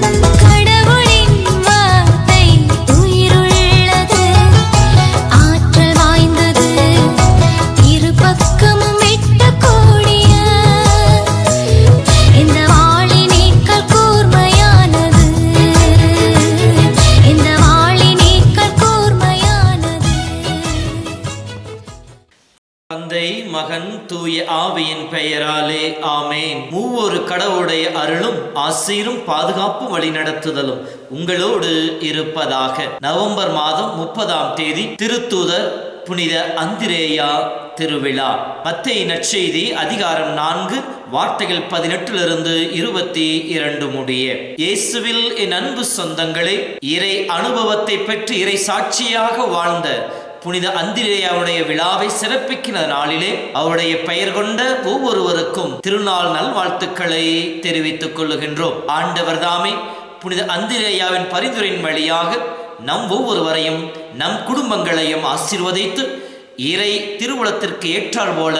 No hay. தந்தை மகன் தூய ஆவியின் பெயராலே ஆமேன். மூவொரு கடவுளுடைய அருளும் ஆசீரும் பாதுகாப்பு வழிநடத்துதலும் உங்களோடு இருப்பதாக. நவம்பர் மாதம் முப்பதாம் தேதி திருத்தூதர் புனித அந்திரேயா திருவிழா. மத்திய நற்செய்தி அதிகாரம் நான்கு வார்த்தைகள் பதினெட்டிலிருந்து இருபத்தி இரண்டு முடிய. இயேசுவில் என் அன்பு சொந்தங்களே இறை அனுபவத்தை பெற்று இறை சாட்சியாக வாழ்ந்த புனித அந்திரேயாவுடைய விழாவை சிறப்பிக்கிற நாளிலே அவருடைய பெயர் கொண்ட ஒவ்வொருவருக்கும் திருநாள் நல்வாழ்த்துக்களை தெரிவித்துக் கொள்ளுகின்றோம். ஆண்டவர் தாமே புனித அந்திரேயாவின் பரிந்துரையின் வழியாக நம் ஒவ்வொருவரையும் நம் குடும்பங்களையும் ஆசீர்வதித்து இறை திருவுளத்திற்கு ஏற்றார் போல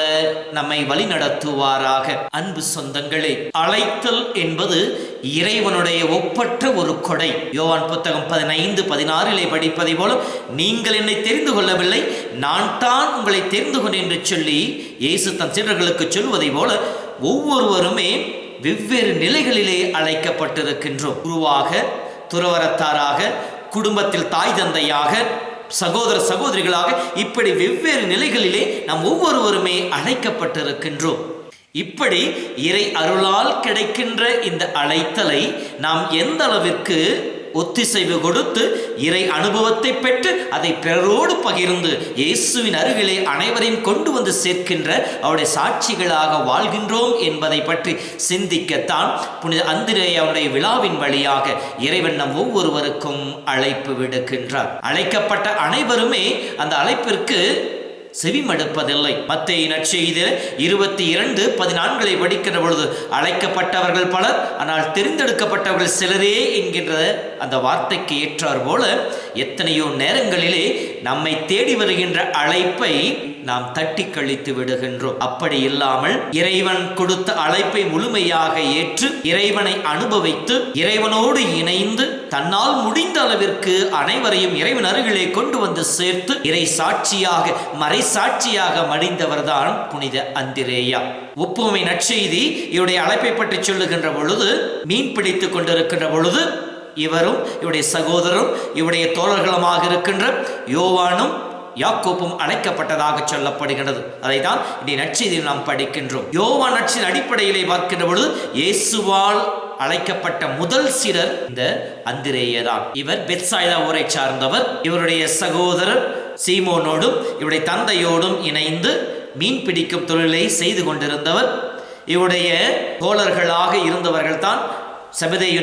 நம்மை வழிநடத்துவாராக. அன்பு சொந்தங்களே அழைத்தல் என்பது இறைவனுடைய ஒப்பற்ற ஒரு கொடை. யோவான் புத்தகம் பதினைந்து பதினாறிலே படிப்பதை போல நீங்கள் என்னை தெரிந்து கொள்ளவில்லை நான் தான் உங்களை தெரிந்து கொண்டேன் என்று சொல்லி இயேசு தன் சீடர்களுக்கு சொல்வதை போல ஒவ்வொருவருமே வெவ்வேறு நிலைகளிலே அழைக்கப்பட்டிருக்கின்றோம். குருவாக துறவரத்தாராக குடும்பத்தில் தாய் தந்தையாக சகோதர சகோதரிகளாக இப்படி வெவ்வேறு நிலைகளிலே நாம் ஒவ்வொருவருமே அழைக்கப்பட்டிருக்கின்றோம். இப்படி இறை அருளால் கிடைக்கின்ற இந்த அழைத்தலை நாம் எந்த அளவிற்கு ஒத்திசைவு கொடுத்து இறை அனுபவத்தை பெற்று அதை பிறரோடு பகிர்ந்து இயேசுவின் அருகிலே அனைவரையும் கொண்டு வந்து சேர்க்கின்ற அவருடைய சாட்சிகளாக வாழ்கின்றோம் என்பதை பற்றி சிந்திக்கத்தான் புனித அந்திரேயாவுடைய விழாவின் வழியாக இறைவன் நம் ஒவ்வொருவருக்கும் அழைப்பு விடுக்கின்றார். அழைக்கப்பட்ட அனைவருமே அந்த அழைப்பிற்கு செவிமடுப்பதில்லை. மத்திய நற்செய்தி இருபத்தி இரண்டு பதினான்களை படிக்கின்ற பொழுது அழைக்கப்பட்டவர்கள் பலர் ஆனால் தெரிந்தெடுக்கப்பட்டவர்கள் சிலரே என்கின்ற அந்த வார்த்தைக்கு ஏற்றார் போல எத்தனையோ நேரங்களிலே நம்மை தேடி வருகின்ற அழைப்பை நாம் தட்டி கழித்து விடுகின்றோம். அப்படி இல்லாமல் இறைவன் கொடுத்த அழைப்பை முழுமையாக ஏற்று இறைவனை அனுபவித்து இறைவனோடு இணைந்து தன்னால் முடிந்த அளவிற்கு அனைவரையும் இறைவன் அருகிலே கொண்டு வந்து சேர்த்து இறை சாட்சியாக மறை சாட்சியாக மடிந்தவர்தான் புனித அந்திரேயா. ஒப்புமை நற்செய்தி இவருடைய அழைப்பை பற்றி சொல்லுகின்ற பொழுது மீன் பிடித்துக் கொண்டிருக்கின்ற பொழுது இவரும் இவருடைய சகோதரரும் இவருடைய தோழர்களுமாக இருக்கின்ற யோவானும் யாக்கோப்பும் அழைக்கப்பட்டதாக சொல்லப்படுகிறது அதைதான் இன்றைய நற்செய்தியில் நாம் படிக்கின்றோம். யோவான் நட்சின் அடிப்படையிலே பார்க்கின்ற பொழுது இயேசுவால் அழைக்கப்பட்ட முதல் சிலர் இந்த அந்திரேயதான் இவர் பெத்சாய்தா ஊரை சார்ந்தவர். இவருடைய சகோதரர் சீமோனோடும் இவருடைய தந்தையோடும் இணைந்து மீன் பிடிக்கும் தொழிலை செய்து கொண்டிருந்தவர். இவருடைய தோழர்களாக இருந்தவர்கள் தான்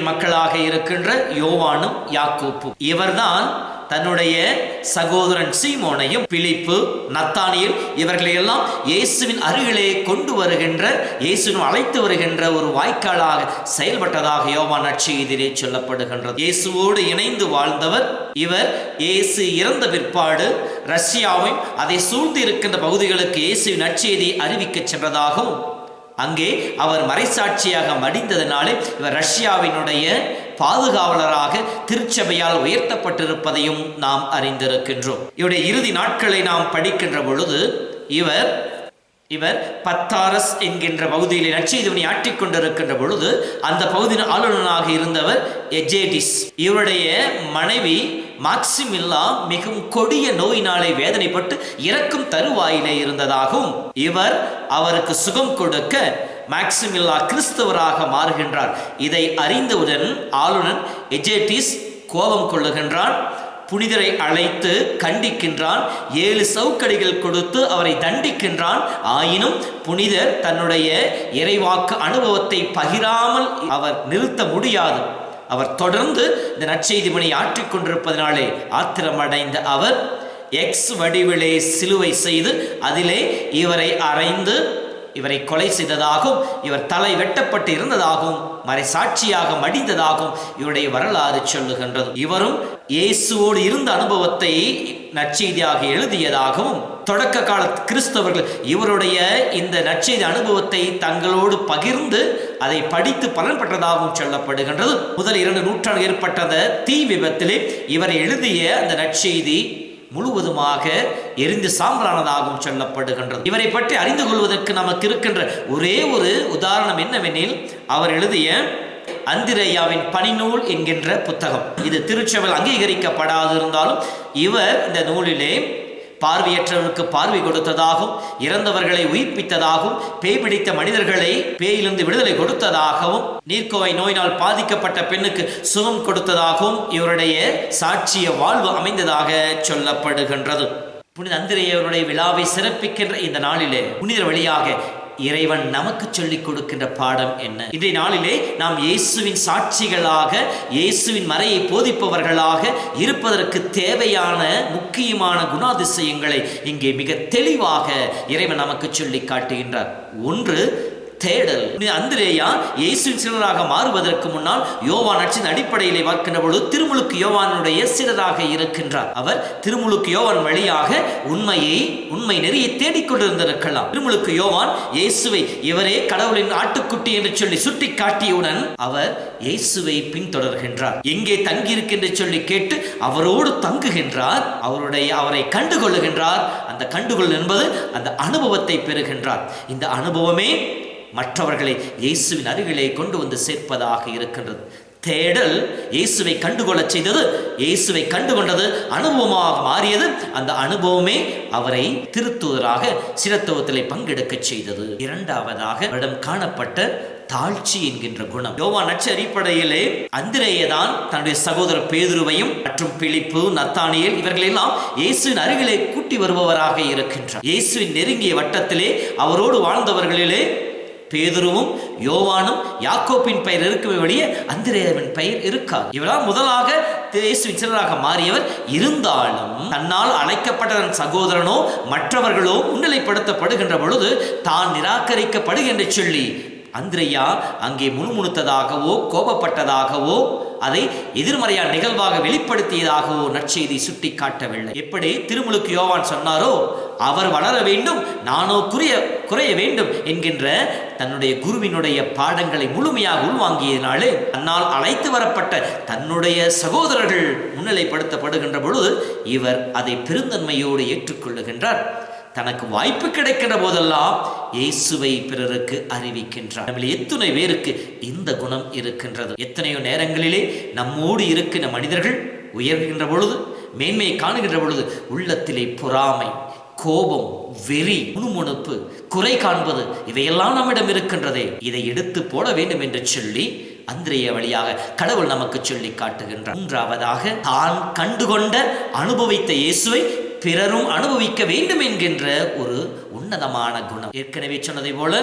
மக்களாக இருக்கின்ற யோவானும் யாக்கூப்பும் இவர்தான் தன்னுடைய சகோதரன் சீமோனையும் பிலிப்பு நத்தானியில் இவர்களை எல்லாம் இயேசுவின் அருகிலே கொண்டு வருகின்ற இயேசுவின் அழைத்து வருகின்ற ஒரு வாய்க்காலாக செயல்பட்டதாக யோவான் நற்செய்தியிலே சொல்லப்படுகின்றது. இயேசுவோடு இணைந்து வாழ்ந்தவர் இவர். இயேசு இறந்த பிற்பாடு ரஷ்யாவையும் அதை சூழ்ந்து இருக்கின்ற பகுதிகளுக்கு இயேசுவின் நற்செய்தியை அறிவிக்கச் சென்றதாகவும் அங்கே அவர் மறைசாட்சியாக மடிந்ததனாலே இவர் ரஷ்யாவினுடைய பாதுகாவலராக திருச்சபையால் உயர்த்தப்பட்டிருப்பதையும் நாம் அறிந்திருக்கின்றோம். இவருடைய இறுதி நாட்களை நாம் படிக்கின்ற பொழுது இவர் இவர் பத்தாரஸ் என்கின்ற பகுதியில் நற்செய்திவனை ஆற்றிக் கொண்டிருக்கின்ற பொழுது அந்த பகுதியின் ஆளுநராக இருந்தவர் எஜேடிஸ். இவருடைய மனைவி மாக்சிமில்லா மிகவும் கொடிய நோயினாலே வேதனைப்பட்டு இறக்கும் தருவாயிலே இருந்ததாகவும் இவர் அவருக்கு சுகம் கொடுக்க மேக்சிமில்லா கிறிஸ்தவராக மாறுகின்றார். இதை அறிந்தவுடன் ஆளுநர் எஜேட்டிஸ் கோபம் கொள்ளுகின்றான் புனிதரை அழைத்து கண்டிக்கின்றான் ஏழு சவுக்கடிகள் கொடுத்து அவரை தண்டிக்கின்றான் ஆயினும் புனிதர் தன்னுடைய இறைவாக்கு அனுபவத்தை பகிராமல் அவர் நிறுத்த முடியாது. அவர் தொடர்ந்து இந்த நற்செய்தி பணி ஆற்றிக்கொண்டிருப்பதனாலே ஆத்திரமடைந்த அவர் எக்ஸ் வடிவிலே சிலுவை செய்து அதிலே இவரை அறைந்து இவரை கொலை செய்ததாகவும் இவர் தலை வெட்டப்பட்டு இருந்ததாகவும் மறைசாட்சியாக மடிந்ததாகவும் இவருடைய வரலாறு சொல்லுகின்றது. இவரும் இயேசுவோடு இருந்த அனுபவத்தை நற்செய்தியாக எழுதியதாகவும் தொடக்க கால கிறிஸ்தவர்கள் இவருடைய இந்த நற்செய்தி அனுபவத்தை தங்களோடு பகிர்ந்து அதை படித்து பலன் பெற்றதாகவும் சொல்லப்படுகின்றது. முதல் இரண்டு நூற்றாண்டு ஏற்பட்ட அந்த தீ விபத்திலே இவர் எழுதிய அந்த நற்செய்தி முழுவதுமாக எரிந்து சாம்பலானதாகவும் சொல்லப்படுகின்றது. இவரை பற்றி அறிந்து கொள்வதற்கு நமக்கு இருக்கின்ற ஒரே ஒரு உதாரணம் என்னவெனில் அவர் எழுதிய அந்திரையாவின் பணிநூல் என்கின்ற புத்தகம். இது திருச்சபையில் அங்கீகரிக்கப்படாது இருந்தாலும் இவர் இந்த நூலிலே பார்வையற்றவருக்கு பார்வை கொடுத்ததாகவும் இறந்தவர்களை உயிர்ப்பித்ததாகவும் பேய் பிடித்த மனிதர்களை பேயிலிருந்து விடுதலை கொடுத்ததாகவும் நீர்க்கோவை நோயினால் பாதிக்கப்பட்ட பெண்ணுக்கு சுகம் கொடுத்ததாகவும் இவருடைய சாட்சிய வாழ்வு அமைந்ததாக சொல்லப்படுகின்றது. புனித அந்திரையவருடைய விழாவை சிறப்பிக்கின்ற இந்த நாளிலே புனிதர் வழியாக இறைவன் நமக்கு சொல்லிக் கொடுக்கின்ற பாடம் என்ன? இன்றைய நாளிலே நாம் இயேசுவின் சாட்சிகளாக இயேசுவின் மறையை போதிப்பவர்களாக இருப்பதற்கு தேவையான முக்கியமான குணாதிசயங்களை இங்கே மிக தெளிவாக இறைவன் நமக்கு சொல்லி காட்டுகின்றார். ஒன்று தேடல். அந்திரேயா இயேசுவின் சீடராக மாறுவதற்கு முன்னால் யோவான் அச்சின் அடிப்படையிலே பார்க்கின்ற பொழுது திருமுழுக்கு யோவானுடைய சீடராக இருக்கின்றார். அவர் திருமுழுக்கு யோவான் வழியாக உண்மையை உண்மை நெறியை தேடிக்கொண்டிருந்திருக்கலாம் திருமுழுக்கு யோவான் இயேசுவை இவரே கடவுளின் ஆட்டுக்குட்டி என்று சொல்லி சுட்டி காட்டியவுடன் அவர் இயேசுவை பின்தொடர்கின்றார். எங்கே தங்கியிருக்கின்ற சொல்லி கேட்டு அவரோடு தங்குகின்றார். அவருடைய அவரை கண்டுகொள்ளுகின்றார். அந்த கண்டுகொள் என்பது அந்த அனுபவத்தை பெறுகின்றார். இந்த அனுபவமே மற்றவர்களை இயேசுவின் அருகிலே கொண்டு வந்து சேர்ப்பதாக இருக்கின்றது. தேடல் இயேசுவை கண்டுகொள்ளச் செய்தது இயேசுவை கண்டுகொண்டது அனுபவமாக மாறியது. அந்த அனுபவமே அவரை திருத்துவதராக சிரத்துவத்திலே பங்கெடுக்கச் செய்தது. இரண்டாவதாக இடம் காணப்பட்ட தாழ்ச்சி என்கின்ற குணம். யோவா நட்ச அடிப்படையிலே அந்திரேயதான் தன்னுடைய சகோதரர் பேதுருவையும் மற்றும் பிழிப்பு நத்தானியல் இவர்களெல்லாம் இயேசுவின் அருகிலே கூட்டி வருபவராக இருக்கின்றார். இயேசுவின் நெருங்கிய வட்டத்திலே அவரோடு வாழ்ந்தவர்களிலே பேதுருவும் யோவானும் யாக்கோப்பின் பெயர் இருக்குமே வெளியே அந்திரேயாவின் பெயர் இருக்காது. இவரால் முதலாக இயேசுவின் சிலராக மாறியவர். இருந்தாலும் தன்னால் அழைக்கப்பட்ட தன் சகோதரனோ மற்றவர்களோ முன்னிலைப்படுத்தப்படுகின்ற பொழுது தான் நிராகரிக்கப்படுகின்ற சொல்லி அந்திரையா அங்கே முணுமுணுத்ததாகவோ கோபப்பட்டதாகவோ அதை எதிர்மறையான நிகழ்வாக வெளிப்படுத்தியதாகவோ நற்செய்தி சுட்டி காட்டவில்லை எப்படி திருமுழுக்கு யோவான் சொன்னாரோ அவர் வளர வேண்டும் நானோ குறைய குறைய வேண்டும் என்கின்ற தன்னுடைய குருவினுடைய பாடங்களை முழுமையாக உள்வாங்கியதினாலே தன்னால் அழைத்து வரப்பட்ட தன்னுடைய சகோதரர்கள் முன்னிலைப்படுத்தப்படுகின்ற பொழுது இவர் அதை பெருந்தன்மையோடு ஏற்றுக்கொள்ளுகின்றார். தனக்கு வாய்ப்பு கிடைக்கிற போதெல்லாம் இயேசுவை பிறருக்கு அறிவிக்கின்றார். நம்மில் எத்தனை பேருக்கு இந்த குணம் இருக்கின்றது? எத்தனையோ நேரங்களிலே நம்மோடு இருக்கின்ற மனிதர்கள் உயர்கின்ற பொழுது மேன்மையை காணுகின்ற பொழுது உள்ளத்திலே பொறாமை கோபம் வெறி முணுமுணுப்பு குறை காண்பது இவையெல்லாம் நம்மிடம் இருக்கின்றதே. இதை எடுத்து போட வேண்டும் என்று சொல்லி அந்திரிய வழியாக கடவுள் நமக்கு சொல்லி காட்டுகின்றார். மூன்றாவதாக தான் கண்டுகொண்ட அனுபவித்த இயேசுவை பிறரும் அனுபவிக்க வேண்டும் என்கின்ற ஒரு உன்னதமான குணம். ஏற்கனவே சொன்னதை போல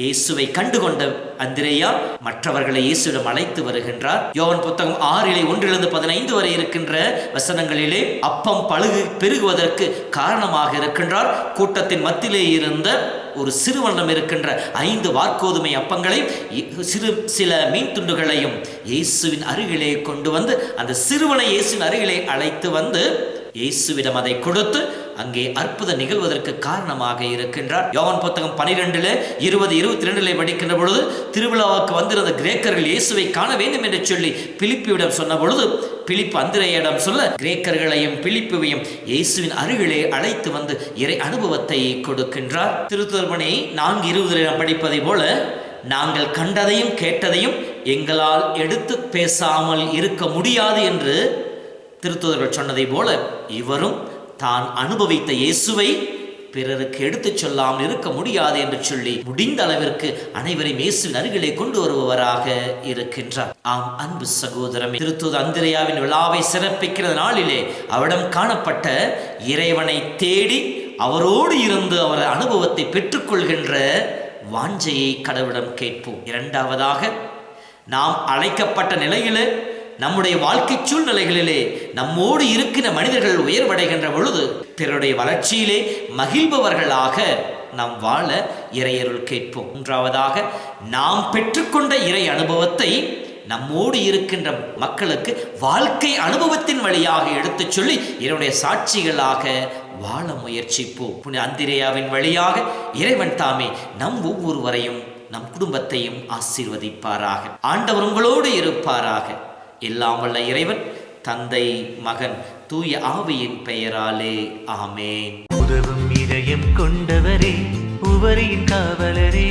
இயேசுவை கண்டுகொண்ட அந்திரேயா மற்றவர்களை இயேசுவிடம் அழைத்து வருகின்றார். யோவன் புத்தகம் ஆறிலே ஒன்றிலிருந்து பதினைந்து வரை இருக்கின்ற வசனங்களிலே அப்பம் பழுகு பெருகுவதற்கு காரணமாக இருக்கின்றார். கூட்டத்தின் மத்தியிலே இருந்த ஒரு சிறுவனம் இருக்கின்ற ஐந்து வார்க்கோதுமை அப்பங்களை சிறு சில மீன் துண்டுகளையும் இயேசுவின் அருகிலே கொண்டு வந்து அந்த சிறுவனை இயேசுவின் அருகிலே அழைத்து வந்து இயேசுவிடம் அதை கொடுத்து அங்கே அற்புதம் நிகழ்வதற்கு காரணமாக இருக்கின்றார். யோவன் புத்தகம் பனிரெண்டுல இருபது இருபத்தி ரெண்டுல படிக்கின்ற பொழுது திருவிழாவுக்கு வந்திருந்த கிரேக்கர்கள் இயேசுவை காண வேண்டும் என்று சொல்லி பிலிப்பியிடம் சொன்ன பொழுது பிலிப்பு அந்திரையிடம் சொல்ல கிரேக்கர்களையும் பிலிப்புவையும் இயேசுவின் அருகிலே அழைத்து வந்து இறை அனுபவத்தை கொடுக்கின்றார். திருத்தர்மனை நான்கு இருபதுல நாம் படிப்பதை போல நாங்கள் கண்டதையும் கேட்டதையும் எங்களால் எடுத்து பேசாமல் இருக்க முடியாது என்று திருத்துதர்கள் சொன்னதை போல இவரும் தான் அனுபவித்த இயேசுவை பிறருக்கு எடுத்துச் சொல்லாமல் இருக்க முடியாது என்று சொல்லி முடிந்த அளவிற்கு அனைவரையும் இயேசுவின் அருகிலே கொண்டு வருபவராக இருக்கின்றார். ஆம் அன்பு சகோதரமே திருத்தூது அந்திரையாவின் விழாவை சிறப்பிக்கிற நாளிலே அவரிடம் காணப்பட்ட இறைவனை தேடி அவரோடு இருந்து அவர் அனுபவத்தை பெற்றுக்கொள்கின்ற வாஞ்சையை கடவுளிடம் கேட்போம். இரண்டாவதாக நாம் அழைக்கப்பட்ட நிலையிலே நம்முடைய வாழ்க்கை சூழ்நிலைகளிலே நம்மோடு இருக்கிற மனிதர்கள் உயர்வடைகின்ற பொழுது பிறருடைய வளர்ச்சியிலே மகிழ்பவர்களாக நாம் வாழ இறையருள் கேட்போம். மூன்றாவதாக நாம் பெற்றுக்கொண்ட இறை அனுபவத்தை நம்மோடு இருக்கின்ற மக்களுக்கு வாழ்க்கை அனுபவத்தின் வழியாக எடுத்துச் சொல்லி இறைவனுடைய சாட்சிகளாக வாழ முயற்சிப்போம். புனித அந்திரேயாவின் வழியாக இறைவன் தாமே நம் ஒவ்வொருவரையும் நம் குடும்பத்தையும் ஆசீர்வதிப்பாராக. ஆண்டவர் உங்களோடு இருப்பாராக. இல்லாமல்ல இறைவன் தந்தை மகன் தூய ஆவியின் பெயராலே ஆமேன். உதவும் இதயம் கொண்டவரே உவரின் காவலரே.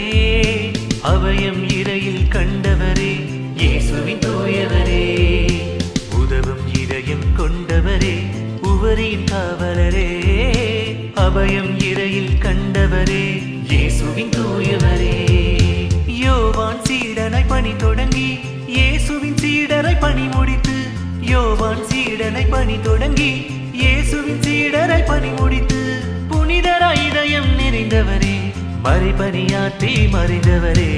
அபயம் இறையில் கண்டவரே இயேசுவின் தூயவரே. உதவும் இதயம் கொண்டவரே உவரின் காவலரே. அபயம் இறையில் கண்டவரே இயேசுவின் தூயவரே. யோவான் சீடனை பணி தொடங்கி இயேசு சீடரை பணி முடித்து யோவான் சீடனை பணி தொடங்கி இயேசுவின் சீடரை பணி முடித்து புனிதராய் இதயம் நிறைந்தவரே மறைபணியாற்றி மறைந்தவரே.